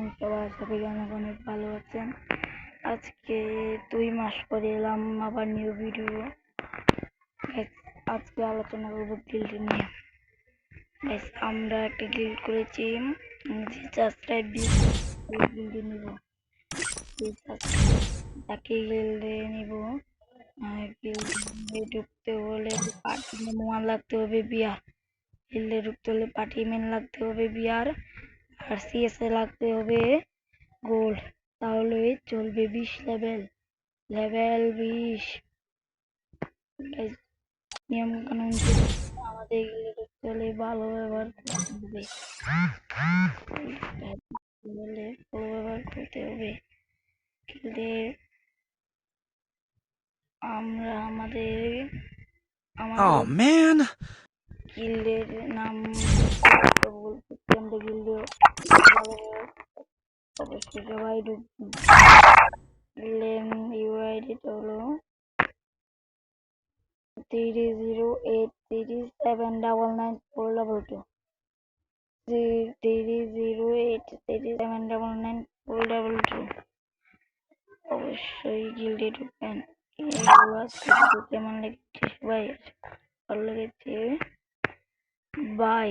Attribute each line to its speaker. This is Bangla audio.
Speaker 1: আছেন সবাই আশা করি অনেক অনেক ভালো আছেন আজকে দুই মাস পরে এলাম আবার নিউ ভিডিও আজকে আলোচনা করব গিল্ড নিয়ে। আমরা একটা গিল্ড করেছি, যে নিব। তাকে নিব। গিল্ডে ঢুকতে হলে পার্টি মেন লাগতে হবে বিয়ার। গিল্ডে ঢুকতে হলে পার্টি মেন লাগতে হবে বিয়ার। আর সিএসএ লাগতে হবে। গোল্ড তাহলে চলবে বিশ লেভেল লেভেল বিশ। নিয়ম কানুন আমাদের গিল্ডে ঢুকতে হলে ভালো ব্যবহার করতে হবে। বলে ভালো ব্যবহার করতে হবে। গিল্ডে আমরা আমাদের আমাদের. গিল্ডের নাম আমরা সবাই ঢুকলেন ইউআইডিটা হলো three zero eight three seven double nine four double two three zero eight three seven double nine four double two অবশ্যই গিল্ডে ঢুকবেন কেমন লেগেছে সবাই ভালো লেগেছে বাই